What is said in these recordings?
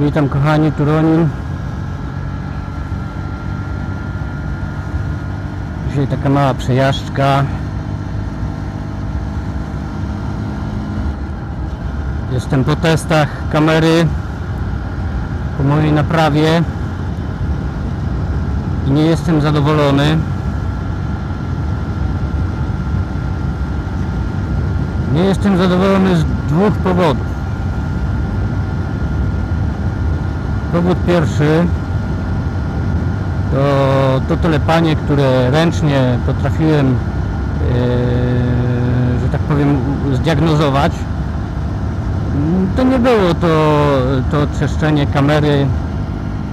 Witam kochani, Turonin. Dzisiaj taka mała przejażdżka. Jestem po testach kamery po mojej naprawie i nie jestem zadowolony. Nie jestem zadowolony z dwóch powodów. Powód pierwszy to, to telepanie, które ręcznie potrafiłem, yy, że tak powiem, zdiagnozować. To nie było to, to trzeszczenie kamery,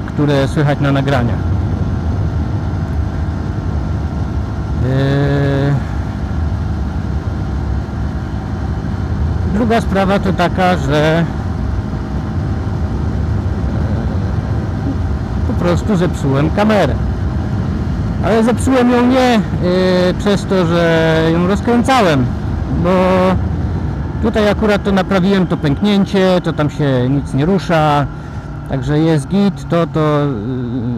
które słychać na nagraniach. Yy, Druga sprawa to taka, że prostu zepsułem kamerę. Ale zepsułem ją nie y, przez to, że ją rozkręcałem, bo tutaj akurat to naprawiłem to pęknięcie, to tam się nic nie rusza, także jest git, to, to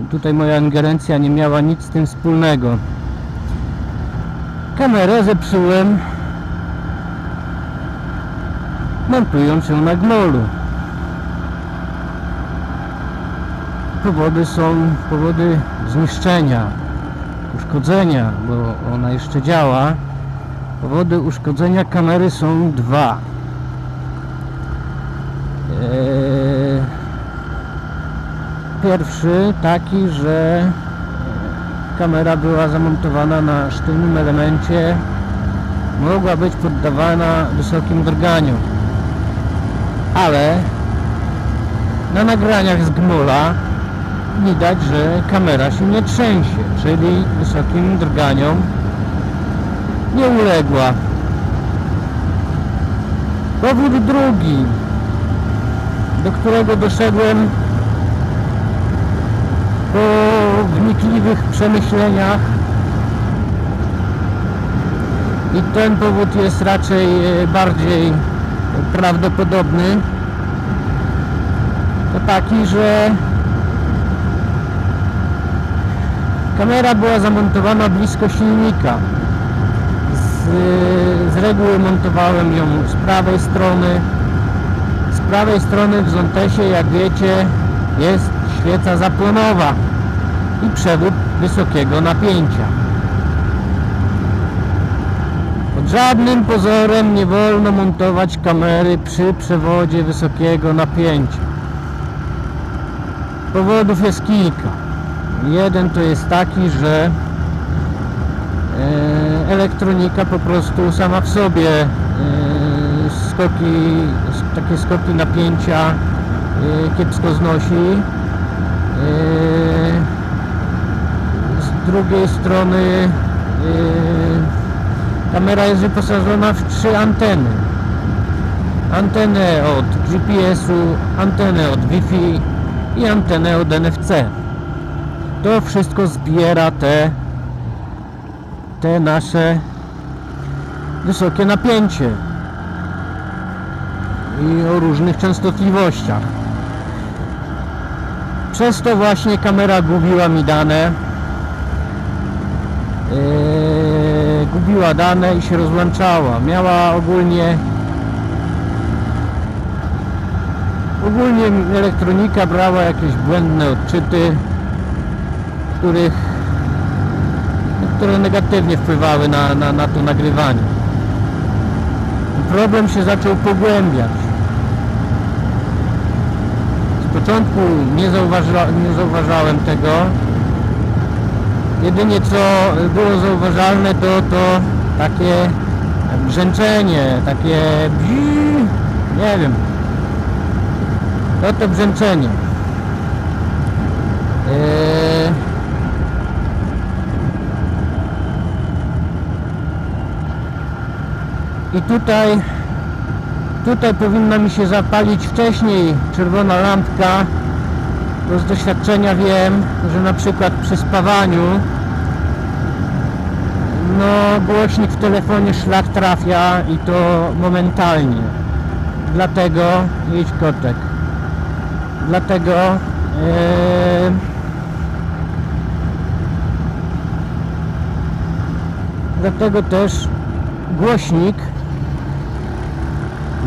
y, tutaj moja ingerencja nie miała nic z tym wspólnego. Kamerę zepsułem montując ją na gmolu. Powody są powody zniszczenia, uszkodzenia, bo ona jeszcze działa. Powody uszkodzenia kamery są dwa. Eee, Pierwszy taki, że kamera była zamontowana na sztywnym elemencie, mogła być poddawana wysokim drganiom. Ale na nagraniach z Gmola widać, że kamera się nie trzęsie, czyli wysokim drganiom nie uległa. Powód drugi, do którego doszedłem po wnikliwych przemyśleniach i ten powód jest raczej e, bardziej prawdopodobny to taki, że Kamera była zamontowana blisko silnika. Z, z reguły montowałem ją z prawej strony. Z prawej strony w Zontesie, jak wiecie, jest świeca zapłonowa i przewód wysokiego napięcia. Pod żadnym pozorem nie wolno montować kamery przy przewodzie wysokiego napięcia. Powodów jest kilka. Jeden to jest taki, że e, elektronika po prostu sama w sobie e, skoki, takie skoki napięcia e, kiepsko znosi. Z drugiej strony kamera jest wyposażona w trzy anteny. Antenę od GPS-u, antenę od Wi-Fi i antenę od NFC to wszystko zbiera te te nasze wysokie napięcie. I o różnych częstotliwościach. Przez to właśnie kamera gubiła mi dane. Eee, gubiła dane i się rozłączała. Miała ogólnie ogólnie elektronika brała jakieś błędne odczyty których, które negatywnie wpływały na, na, na to nagrywanie. Problem się zaczął pogłębiać. Z początku nie, zauważa, nie zauważałem tego. Jedynie co było zauważalne to, to takie brzęczenie, takie nie wiem. To to brzęczenie. Eee, I tutaj tutaj powinna mi się zapalić wcześniej czerwona lampka. Bo z doświadczenia wiem, że na przykład przy spawaniu no głośnik w telefonie szlak trafia i to momentalnie. Dlatego jedź kotek. Dlatego e, dlatego też głośnik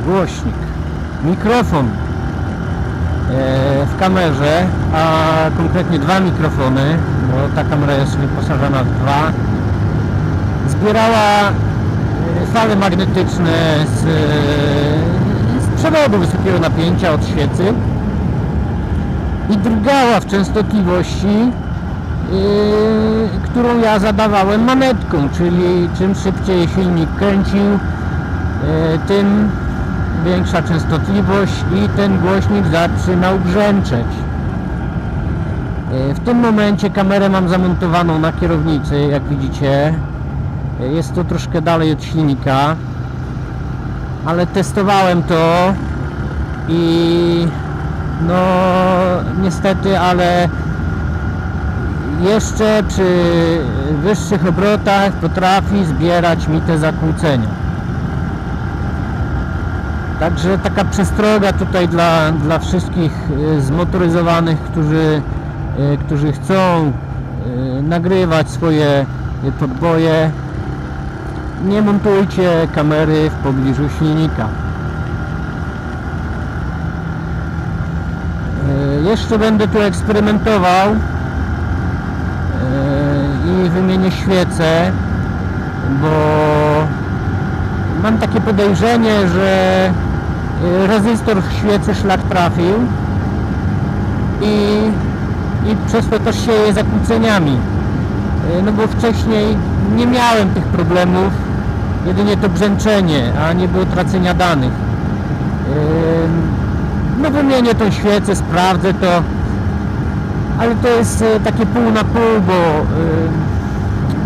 głośnik mikrofon e, w kamerze, a konkretnie dwa mikrofony, bo ta kamera jest wyposażona w dwa, zbierała e, fale magnetyczne z, e, z przewodu wysokiego napięcia od świecy i drgała w częstotliwości, yy, którą ja zadawałem manetką, czyli czym szybciej silnik kręcił, yy, tym większa częstotliwość i ten głośnik zaczynał brzęczeć. Yy, W tym momencie kamerę mam zamontowaną na kierownicy, jak widzicie. Yy, Jest to troszkę dalej od silnika, ale testowałem to i no niestety, ale jeszcze przy wyższych obrotach potrafi zbierać mi te zakłócenia. Także taka przestroga tutaj dla, dla wszystkich y, zmotoryzowanych, którzy, y, którzy chcą y, nagrywać swoje podboje. Nie montujcie kamery w pobliżu silnika. Jeszcze będę tu eksperymentował i wymienię świece, bo mam takie podejrzenie, że rezystor w świecy szlak trafił i, i przez to też sieje zakłóceniami. E, No bo wcześniej nie miałem tych problemów, jedynie to brzęczenie, a nie było tracenia danych. Ym, no wymienię tą świecę, sprawdzę to, ale to jest takie pół na pół, bo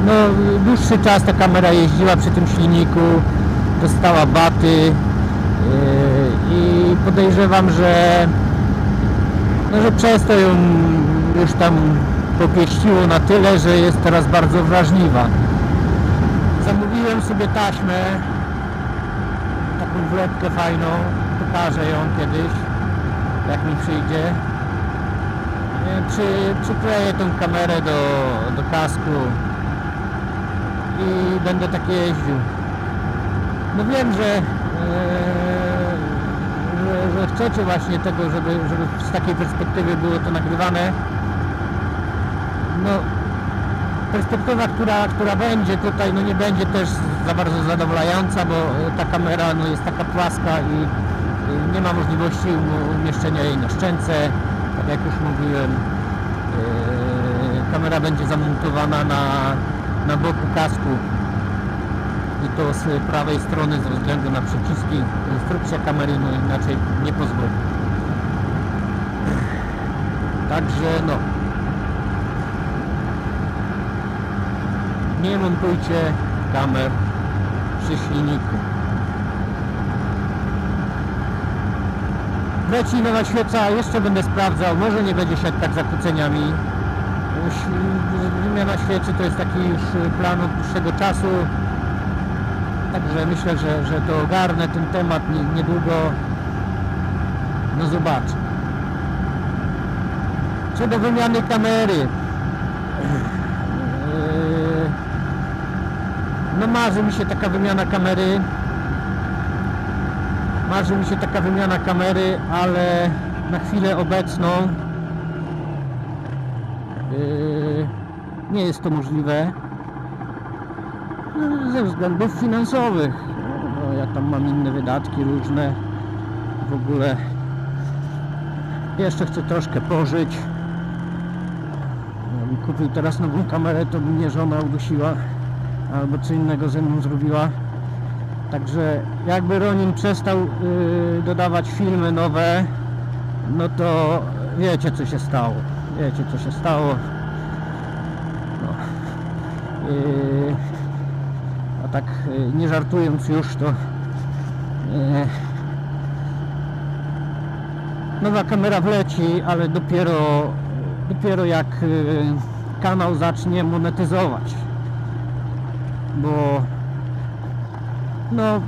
no, dłuższy czas ta kamera jeździła przy tym silniku, dostała baty i podejrzewam, że no, że przez to ją już tam popieściło na tyle, że jest teraz bardzo wrażliwa. Zamówiłem sobie taśmę, taką wlepkę fajną, pokażę ją kiedyś jak mi przyjdzie. E, Przy, przykleję tą kamerę do, do kasku i będę tak jeździł. No wiem, że, że chcecie właśnie tego, żeby, żeby z takiej perspektywy było to nagrywane. No, perspektywa, która, która będzie tutaj, no nie będzie też za bardzo zadowalająca, bo e, ta kamera no, jest taka płaska i i nie ma możliwości um- umieszczenia jej na szczęce, tak jak już mówiłem. Yy, Kamera będzie zamontowana na, na boku kasku i to z prawej strony ze względu na przyciski. Instrukcja kamery no inaczej nie pozwoli. Także no. Nie montujcie kamer przy silniku. Leci nowa świeca, jeszcze będę sprawdzał, może nie będzie siać tak zakłóceniami. Już Wymiana świecy to jest taki już plan od dłuższego czasu. Także myślę, że, że to ogarnę ten temat nie- niedługo. No zobaczę. Co do wymiany kamery. Yy, No marzy mi się taka wymiana kamery. Marzy mi się taka wymiana kamery, ale na chwilę obecną yy, nie jest to możliwe ze względów finansowych. No, ja tam mam inne wydatki różne. W ogóle jeszcze chcę troszkę pożyć. Jakbym kupił teraz nową kamerę, to by mnie żona udusiła albo co innego ze mną zrobiła. Także jakby Ronin przestał yy, dodawać filmy nowe, no to wiecie co się stało. Wiecie co się stało. No. Yy, tak yy, nie żartując już to yy, nowa kamera wleci, ale dopiero dopiero jak yy, kanał zacznie monetyzować. Bo no,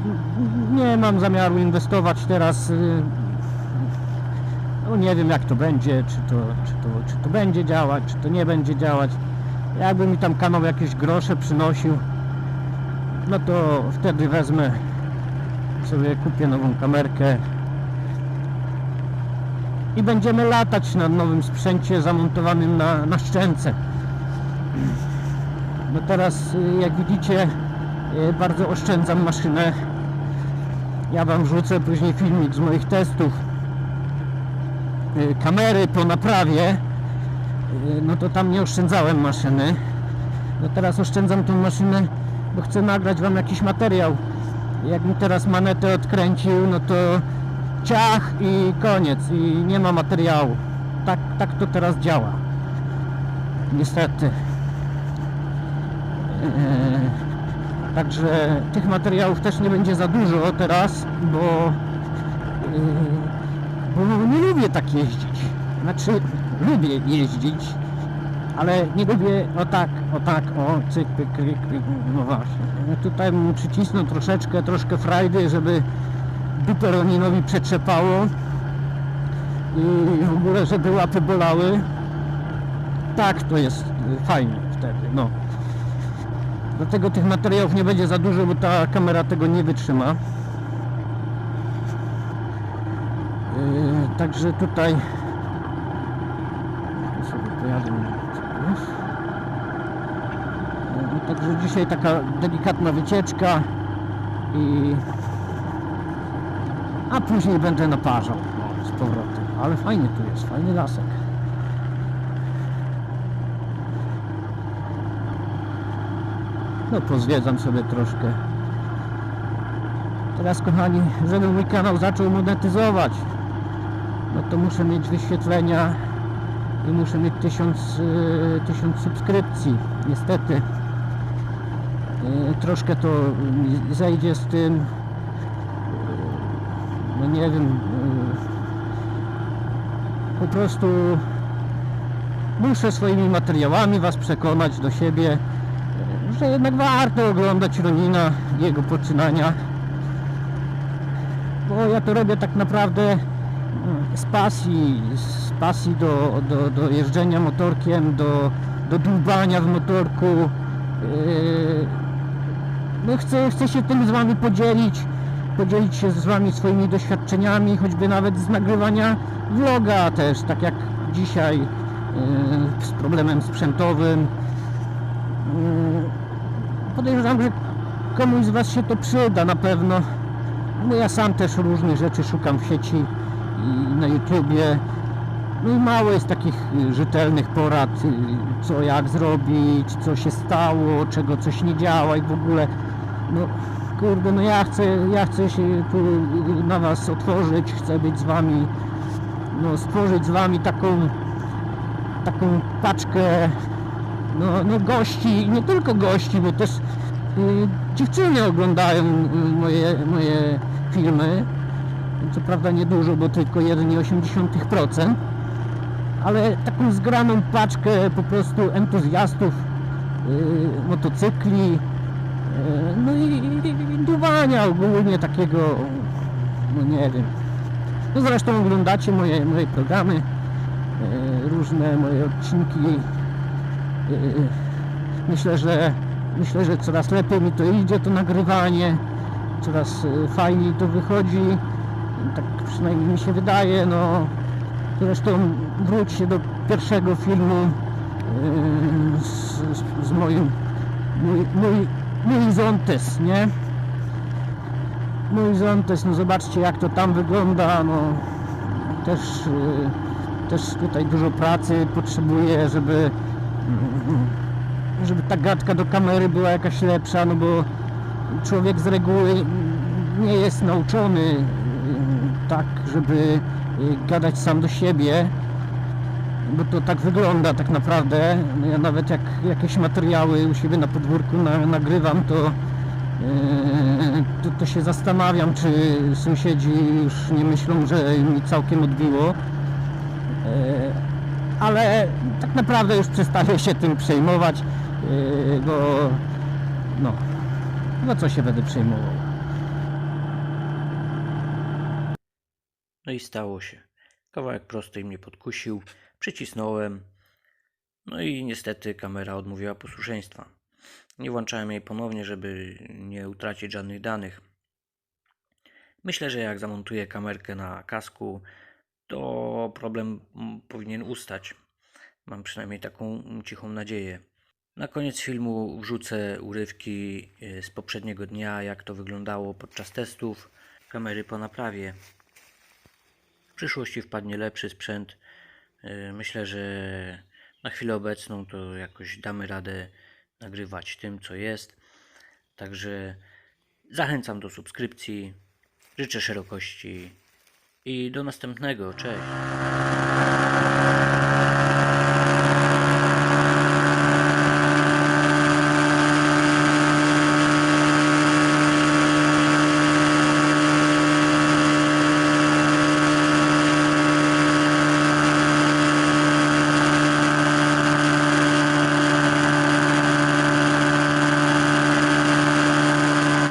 nie mam zamiaru inwestować teraz No nie wiem jak to będzie, czy to, czy, to, czy to będzie działać, czy to nie będzie działać. Jakby mi tam kanał jakieś grosze przynosił, no to wtedy wezmę sobie kupię nową kamerkę i będziemy latać na nowym sprzęcie zamontowanym na, na szczęce. No teraz y, jak widzicie y, bardzo oszczędzam maszynę. Ja wam wrzucę później filmik z moich testów y, kamery po naprawie. No to tam nie oszczędzałem maszyny. No teraz oszczędzam tą maszynę, bo chcę nagrać wam jakiś materiał. Jak mi teraz manetę odkręcił, no to ciach i koniec i nie ma materiału. Tak, tak to teraz działa. Niestety. Eee, Także tych materiałów też nie będzie za dużo teraz, bo, yy, bo nie lubię tak jeździć. Znaczy, lubię jeździć, ale nie lubię o tak, o tak, o cyk, pyk, pyk, pyk, no właśnie. No Tutaj mu przycisnął troszeczkę, troszkę frajdy, żeby dupę Roninowi przetrzepało i w ogóle, żeby łapy bolały. Tak, to jest y, fajnie wtedy, no. Dlatego tych materiałów nie będzie za dużo, bo ta kamera tego nie wytrzyma. Yy, także tutaj tu sobie pojadę na wiesz? Yy, Także dzisiaj taka delikatna wycieczka i a później będę naparzał z powrotem. Ale fajnie tu jest, fajny lasek. No pozwiedzam sobie troszkę. Teraz kochani, żeby mój kanał zaczął monetyzować, no to muszę mieć wyświetlenia i muszę mieć tysiąc, y, tysiąc subskrypcji. Niestety troszkę to mi zejdzie z tym. Y, No nie wiem. y, Po prostu muszę swoimi materiałami Was przekonać do siebie, że jednak warto oglądać Ronina, jego poczynania. Bo ja to robię tak naprawdę z pasji, z pasji do, do, do jeżdżenia motorkiem, do, do dłubania w motorku. Yy, No chcę, chcę się tym z Wami podzielić, podzielić się z Wami swoimi doświadczeniami, choćby nawet z nagrywania vloga też, tak jak dzisiaj, yy, z problemem sprzętowym. Yy, Podejrzewam, że komuś z Was się to przyda na pewno. Bo ja sam też różnych rzeczy szukam w sieci i na YouTubie. No i mało jest takich y, rzetelnych porad, y, co jak zrobić, co się stało, czego coś nie działa i w ogóle. No kurde, no ja chcę, ja chcę się tu na Was otworzyć, chcę być z Wami, no stworzyć z Wami taką, taką paczkę no, no gości, nie tylko gości, bo też y, dziewczyny oglądają y, moje, moje filmy. Co prawda niedużo, bo tylko 1,8%, ale taką zgraną paczkę po prostu entuzjastów y, motocykli, no i, i, ogólnie takiego, no nie wiem. No zresztą oglądacie moje, moje programy, y, różne moje odcinki. Yy, myślę, że myślę, że coraz lepiej mi to idzie to nagrywanie, coraz yy, fajniej to wychodzi, tak przynajmniej mi się wydaje, no. Zresztą wróć się do pierwszego filmu z, z, z moim mój, mój, mój Zontes, nie? Mój Zontes, no zobaczcie jak to tam wygląda, no też, yy, też tutaj dużo pracy potrzebuję, żeby żeby ta gadka do kamery była jakaś lepsza, no bo człowiek z reguły nie jest nauczony y, tak, żeby y, gadać sam do siebie, bo to tak wygląda tak naprawdę. Ja nawet jak jakieś materiały u siebie na podwórku na, nagrywam, to, y, to, to się zastanawiam, czy sąsiedzi już nie myślą, że mi całkiem odbiło. E, ale tak naprawdę już przestaję się tym przejmować, yy, bo no, no co się będę przejmował. No i stało się. Kawałek prostej mnie podkusił, przycisnąłem, no i niestety kamera odmówiła posłuszeństwa. Nie włączałem jej ponownie, żeby nie utracić żadnych danych. Myślę, że jak zamontuję kamerkę na kasku, to problem powinien ustać. Mam przynajmniej taką cichą nadzieję. Na koniec filmu wrzucę urywki y, z poprzedniego dnia, jak to wyglądało podczas testów kamery po naprawie. W przyszłości wpadnie lepszy sprzęt. Y, Myślę, że na chwilę obecną to jakoś damy radę nagrywać tym, co jest. Także zachęcam do subskrypcji. Życzę szerokości i do następnego. Cześć.